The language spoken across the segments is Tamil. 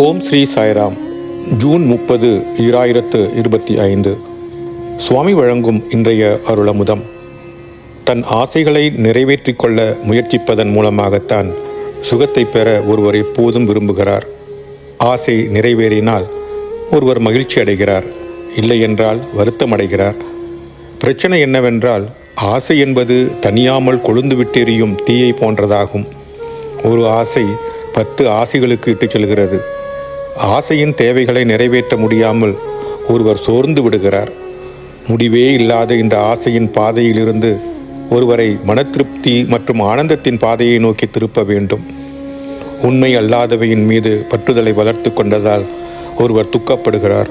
ஓம் ஸ்ரீ சாய்ராம். ஜூன் முப்பது ஈராயிரத்து இருபத்தி ஐந்து. சுவாமி வழங்கும் இன்றைய அருளமுதம். தன் ஆசைகளை நிறைவேற்றிக் கொள்ள முயற்சிப்பதன் மூலமாகத்தான் சுகத்தை பெற ஒருவர் எப்போதும் விரும்புகிறார். ஆசை நிறைவேறினால் ஒருவர் மகிழ்ச்சி அடைகிறார். இல்லையென்றால் வருத்தம் அடைகிறார். பிரச்சனை என்னவென்றால் ஆசை என்பது தனியாமல் கொழுந்து விட்டெறியும் தீயை போன்றதாகும். ஒரு ஆசை பத்து ஆசைகளுக்கு இட்டுச் செல்கிறது. ஆசையின் தேவைகளை நிறைவேற்ற முடியாமல் ஒருவர் சோர்ந்து விடுகிறார். முடிவே இல்லாத இந்த ஆசையின் பாதையிலிருந்து ஒருவரை மனதிருப்தி மற்றும் ஆனந்தத்தின் பாதையை நோக்கி திருப்ப வேண்டும். உண்மை அல்லாதவையின் மீது பற்றுதலை வளர்த்து கொண்டதால் ஒருவர் துக்கப்படுகிறார்.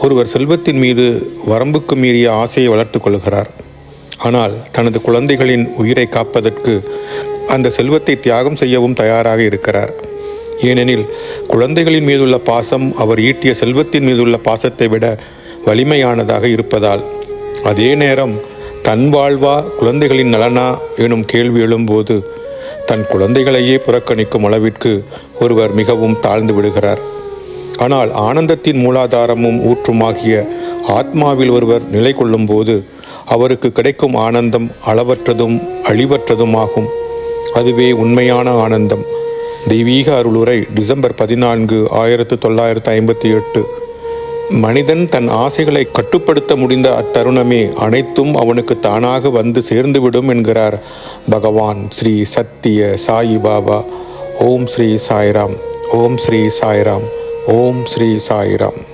ஒருவர் செல்வத்தின் மீது வரம்புக்கு மீறிய ஆசையை வளர்த்து கொள்கிறார். ஆனால் தனது குழந்தைகளின் உயிரை காப்பதற்கு அந்த செல்வத்தை தியாகம் செய்யவும் தயாராக இருக்கிறார். ஏனெனில் குழந்தைகளின் மீதுள்ள பாசம் அவர் ஈட்டிய செல்வத்தின் மீதுள்ள பாசத்தை விட வலிமையானதாக இருப்பதால். அதே நேரம் தன் வாழ்வா குழந்தைகளின் நலனா எனும் கேள்வி எழும்போது தன் குழந்தைகளையே புறக்கணிக்கும் அளவிற்கு ஒருவர் மிகவும் தாழ்ந்து விடுகிறார். ஆனால் ஆனந்தத்தின் மூலாதாரமும் ஊற்றுமாகிய ஆத்மாவில் ஒருவர் நிலை கொள்ளும்போது அவருக்கு கிடைக்கும் ஆனந்தம் அளவற்றதும் அழிவற்றதுமாகும். அதுவே உண்மையான ஆனந்தம். தெய்வீக அருளுரை டிசம்பர் பதினான்கு ஆயிரத்து தொள்ளாயிரத்து ஐம்பத்தி எட்டு. மனிதன் தன் ஆசைகளை கட்டுப்படுத்த முடிந்த அத்தருணமே அனைத்தும் அவனுக்கு தானாக வந்து சேர்ந்துவிடும் என்கிறார் பகவான் ஸ்ரீ சத்திய சாயி பாபா. ஓம் ஸ்ரீ சாய்ராம் ஓம் ஸ்ரீ சாய்ராம் ஓம் ஸ்ரீ சாய்ராம்.